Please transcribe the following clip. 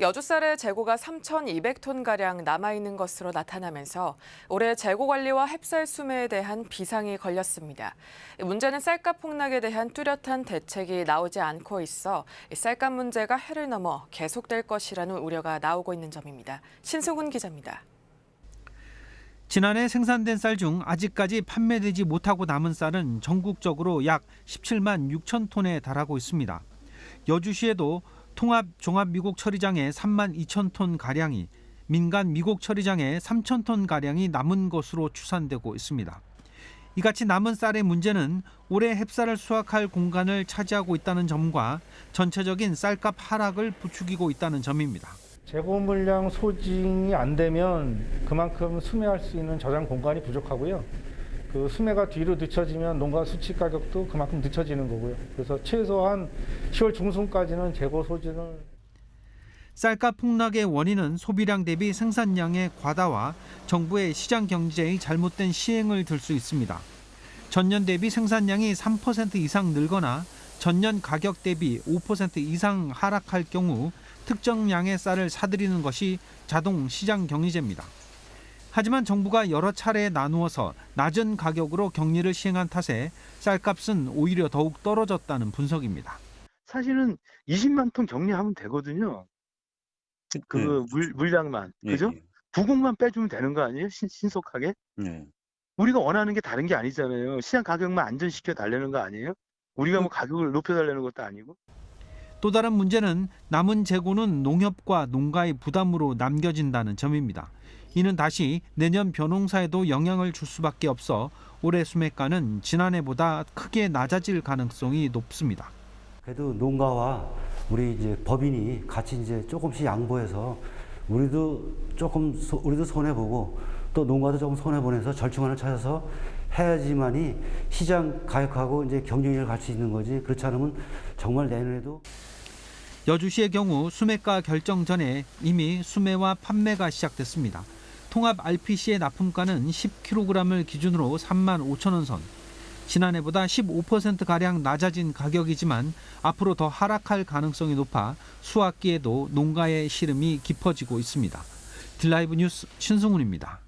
여주쌀의 재고가 3,200톤가량 남아있는 것으로 나타나면서 올해 재고 관리와 햅쌀 수매에 대한 비상이 걸렸습니다. 문제는 쌀값 폭락에 대한 뚜렷한 대책이 나오지 않고 있어 쌀값 문제가 해를 넘어 계속될 것이라는 우려가 나오고 있는 점입니다. 신승훈 기자입니다. 지난해 생산된 쌀 중 아직까지 판매되지 못하고 남은 쌀은 전국적으로 약 17만 6천 톤에 달하고 있습니다. 여주시에도 통합 종합 미국 처리장에 3만 2천 톤 가량이 민간 미국 처리장에 3천 톤 가량이 남은 것으로 추산되고 있습니다. 이같이 남은 쌀의 문제는 올해 햅쌀을 수확할 공간을 차지하고 있다는 점과 전체적인 쌀값 하락을 부추기고 있다는 점입니다. 재고 물량 소진이 안 되면 그만큼 수매할 수 있는 저장 공간이 부족하고요. 그 수매가 뒤로 늦춰지면 농가 수치 가격도 그만큼 늦춰지는 거고요. 그래서 최소한 10월 중순까지는 재고 소진을 쌀값 폭락의 원인은 소비량 대비 생산량의 과다와 정부의 시장 경제의 잘못된 시행을 들 수 있습니다. 전년 대비 생산량이 3% 이상 늘거나 전년 가격 대비 5% 이상 하락할 경우 특정 양의 쌀을 사들이는 것이 자동 시장 격리제입니다. 하지만 정부가 여러 차례 나누어서 낮은 가격으로 격리를 시행한 탓에 쌀값은 오히려 더욱 떨어졌다는 분석입니다. 사실은 20만 톤 격리하면 되거든요. 그 물, 물량만. 예, 그죠? 예. 부곡만 빼주면 되는 거 아니에요? 신, 신속하게? 네. 우리가 원하는 게 다른 게 아니잖아요. 시장 가격만 안전시켜 달라는 거 아니에요? 우리가 뭐 가격을 높여 달라는 것도 아니고. 또 다른 문제는 남은 재고는 농협과 농가의 부담으로 남겨진다는 점입니다. 이는 다시 내년 벼농사에도 영향을 줄 수밖에 없어 올해 수매가는 지난해보다 크게 낮아질 가능성이 높습니다. 그래도 농가와 우리 이제 법인이 같이 이제 조금씩 양보해서 우리도 조금 소- 우리도 손해 보고 또 농가도 조금 손해 보내서 절충안을 찾아서 해야지만이 시장 가격하고 이제 경쟁력을 갈 수 있는 거지 그렇지 않으면 정말 내년에도 여주시의 경우 수매가 결정 전에 이미 수매와 판매가 시작됐습니다. 통합 RPC의 납품가는 10kg을 기준으로 3만 5천 원 선. 지난해보다 15%가량 낮아진 가격이지만 앞으로 더 하락할 가능성이 높아 수확기에도 농가의 시름이 깊어지고 있습니다. 딜라이브 뉴스 신승훈입니다.